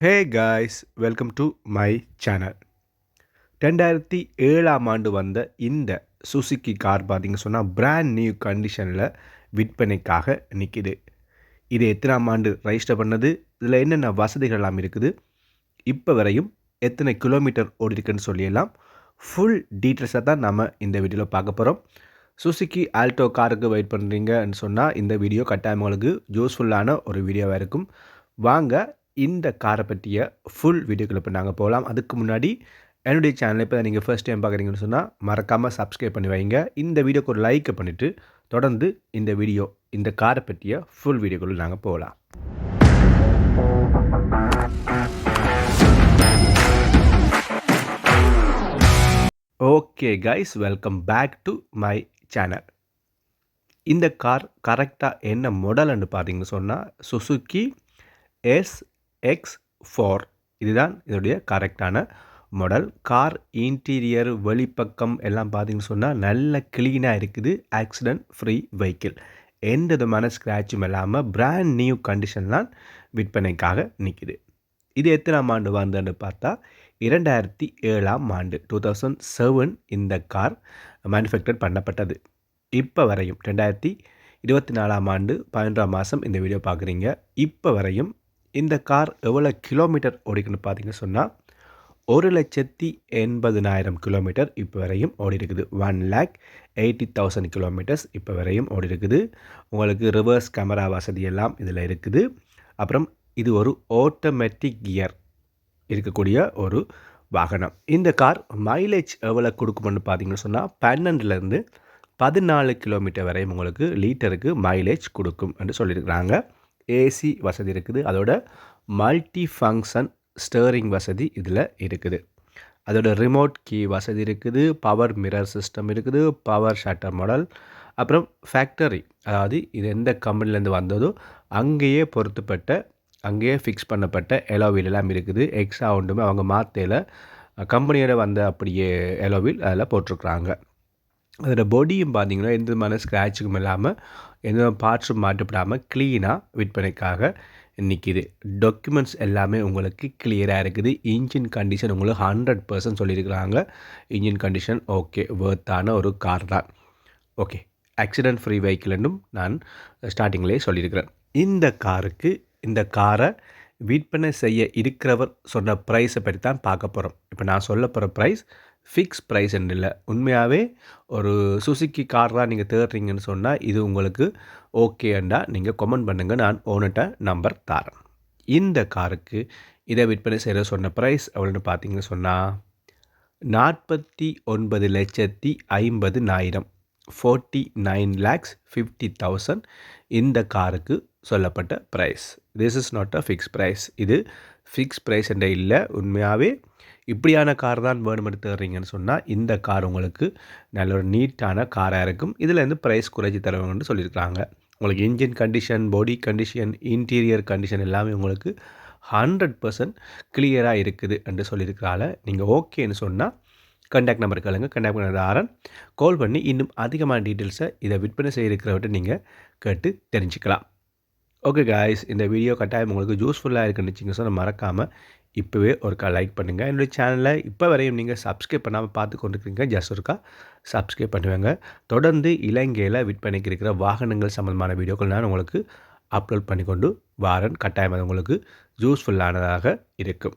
Hey guys welcome to my channel ரெண்டாயிரத்தி ஏழாம் ஆண்டு வந்த இந்த சுசுக்கி கார் பார்த்திங்க சொன்னால் பிராண்ட் நியூ கண்டிஷனில் விற்பனைக்காக நிற்கிது இது எத்தனாம் ஆண்டு ரெஜிஸ்டர் பண்ணது? இதில் என்னென்ன வசதிகள் எல்லாம் இருக்குது? இப்போ வரையும் எத்தனை கிலோமீட்டர் ஓடிருக்குன்னு சொல்லியெல்லாம் சொல்லிடலாம் ஃபுல் டீட்டெயில்ஸை தான் நம்ம இந்த வீடியோவில் பார்க்க போகிறோம் சுசுக்கி ஆல்டோ காருக்கு வெயிட் பண்ணுறீங்கன்னு சொன்னால் இந்த வீடியோ கட்டாயம் உங்களுக்கு யூஸ்ஃபுல்லான ஒரு வீடியோவாக இருக்கும். வாங்க இந்த காரை பற்றிய ஃபுல் வீடியோக்களை இப்போ நாங்கள் போகலாம் அதுக்கு முன்னாடி என்னுடைய சேனலை இப்போ நீங்கள் ஃபர்ஸ்ட் டைம் பார்க்குறீங்கன்னு சொன்னால் மறக்காமல் சப்ஸ்கிரைப் பண்ணி வைங்க. இந்த வீடியோக்கு ஒரு லைக்கை பண்ணிவிட்டு தொடர்ந்து இந்த வீடியோ இந்த காரை பற்றிய ஃபுல் வீடியோக்குள்ள நாங்கள் போகலாம் okay guys welcome back to my channel இந்த கார் கரெக்டாக என்ன மாடல்னு பார்த்தீங்கன்னு சொன்னால் சுசுக்கி எஸ் எக்ஸ் ஃபோர் இதுதான் இதோடைய கரெக்டான மாடல் கார் இன்டீரியர் வெளிப்பக்கம் எல்லாம் பார்த்தீங்கன்னு சொன்னால் நல்ல க்ளீனாக இருக்குது. ஆக்சிடெண்ட் ஃப்ரீ வெஹிக்கிள் எந்த விதமான ஸ்க்ராட்சும் இல்லாமல் பிராண்ட் நியூ கண்டிஷன்லாம் விற்பனைக்காக நிற்கிது இது எத்தனாம் ஆண்டு வந்ததுன்னு பார்த்தா இரண்டாயிரத்தி ஏழாம் ஆண்டு டூ தௌசண்ட் செவன் இந்த கார் மேனுஃபேக்சர் பண்ணப்பட்டது. இப்போ வரையும் ரெண்டாயிரத்தி இருபத்தி நாலாம் ஆண்டு பதினொன்றாம் மாதம் இந்த வீடியோ பார்க்குறீங்க இப்போ வரையும் இந்த கார் எவ்வளோ கிலோமீட்டர் ஓடிக்குன்னு பார்த்தீங்க சொன்னால் ஒரு லட்சத்தி எண்பதுனாயிரம் கிலோமீட்டர் இப்போ வரையும் ஓடி இருக்குது one lakh eighty thousand kilometres இப்போ வரையும் ஓடி இருக்குது உங்களுக்கு ரிவர்ஸ் கேமரா வசதி எல்லாம் இதில் இருக்குது. அப்புறம் இது ஒரு ஆட்டோமேட்டிக் கியர் இருக்கக்கூடிய ஒரு வாகனம். இந்த கார் மைலேஜ் எவ்வளோ கொடுக்கும்னு பார்த்தீங்கன்னு சொன்னால் பன்னெண்டுலேருந்து பதினாலு கிலோமீட்டர் வரையும் உங்களுக்கு லீட்டருக்கு மைலேஜ் கொடுக்கும் என்று சொல்லியிருக்கிறாங்க. ஏசி வசதி இருக்குது. அதோட மல்டி ஃபங்க்ஷன் ஸ்டேரிங் வசதி இதில் இருக்குது. அதோட ரிமோட் கீ வசதி இருக்குது. பவர் மிரர் சிஸ்டம் இருக்குது. பவர் ஷட்டர் மாடல் அப்புறம் ஃபேக்டரி அதாவது இது எந்த கம்பெனிலேருந்து வந்ததோ அங்கேயே பொருத்தப்பட்ட அங்கேயே ஃபிக்ஸ் பண்ணப்பட்ட எலோவில் எல்லாம் இருக்குது. எக்ஸ்ட்ரா ஒன்றுமே அவங்க மாத்தையில் கம்பெனியோட வந்த அப்படியே எலோவில் அதில் போட்டிருக்குறாங்க. அதோட பாடியும் பார்த்தீங்கன்னா எந்த விதமான ஸ்க்ராட்சுக்கும் இல்லாமல் எந்த பார்ட்ஸும் மாட்டப்படாமல் க்ளீனாக விற்பனைக்காக நிற்கிது டாக்குமெண்ட்ஸ் எல்லாமே உங்களுக்கு கிளியராக இருக்குது. இன்ஜின் கண்டிஷன் உங்களுக்கு ஹண்ட்ரட் பர்சன்ட் சொல்லியிருக்கிறாங்க. இன்ஜின் கண்டிஷன் ஓகே வேர்த்தான ஒரு கார் தான். ஓகே ஆக்சிடென்ட் ஃப்ரீ வெஹிக்கிள்னும் நான் ஸ்டார்டிங்லேயே சொல்லியிருக்கிறேன். இந்த காருக்கு இந்த காரை விற்பனை செய்ய இருக்கிறவர் சொன்ன ப்ரைஸை பற்றி தான் பார்க்க போகிறோம் இப்போ நான் சொல்ல போகிற ப்ரைஸ் ஃபிக்ஸ் ப்ரைஸ் இல்லை. உண்மையாகவே ஒரு சுசுக்கி கார் தான் நீங்கள் தேடுறீங்கன்னு சொன்னால் இது உங்களுக்கு ஓகேண்டா நீங்கள் கமெண்ட் பண்ணுங்கள் நான் ஓனர்கிட்ட நம்பர் தரேன். இந்த காருக்கு இதை விற்பனை செய்கிற சொன்ன ப்ரைஸ் எவ்வளோன்னு பார்த்தீங்கன்னு சொன்னால் நாற்பத்தி ஒன்பது லட்சத்தி ஐம்பது நாயிரம். Forty nine lakhs fifty thousand இந்த காருக்கு சொல்லப்பட்ட price this is not a fix price இது ஃபிக்ஸ் ப்ரைஸ் என்ற இல்லை உண்மையாகவே இப்படியான கார் தான் வேணும் எடுத்துறீங்கன்னு சொன்னால் இந்த கார் உங்களுக்கு நல்ல ஒரு நீட்டான காராக இருக்கும். இதில் ப்ரைஸ் குறைச்சி தருவாங்கன்னு சொல்லியிருக்காங்க உங்களுக்கு engine condition body condition interior condition எல்லாமே உங்களுக்கு ஹண்ட்ரட் பர்சன்ட் கிளியராக இருக்குது என்று சொல்லியிருக்கிறால நீங்கள் ஓகேன்னு சொன்னால் கண்டாக்ட் நம்பர் கேளுங்க. கண்டாக்ட் பண்ணுற ஆரன். கால் பண்ணி இன்னும் அதிகமான டீட்டெயில்ஸை இதை விற்பனை செய்யிருக்கிறவர்கிட்ட நீங்கள் கேட்டு தெரிஞ்சுக்கலாம். ஓகே காய்ஸ் இந்த வீடியோ கட்டாயம் உங்களுக்கு யூஸ்ஃபுல்லாக இருக்குன்னு வச்சிங்க சொன்னால் மறக்காமல் இப்போவே ஒருக்கா லைக் பண்ணுங்கள் என்னுடைய சேனலை இப்போ வரையும் நீங்கள் சப்ஸ்கிரைப் பண்ணாமல் பார்த்து கொண்டுருக்கீங்க ஜஸ்ட் ஒருக்கா சப்ஸ்கிரைப் பண்ணுவாங்க. தொடர்ந்து இலங்கையில் விற்பனைக்கு இருக்கிற வாகனங்கள் சம்மந்தமான வீடியோக்கள் நான் உங்களுக்கு அப்லோட் பண்ணி கொண்டு வாரன். கட்டாயம் அது உங்களுக்கு யூஸ்ஃபுல்லானதாக இருக்கும்.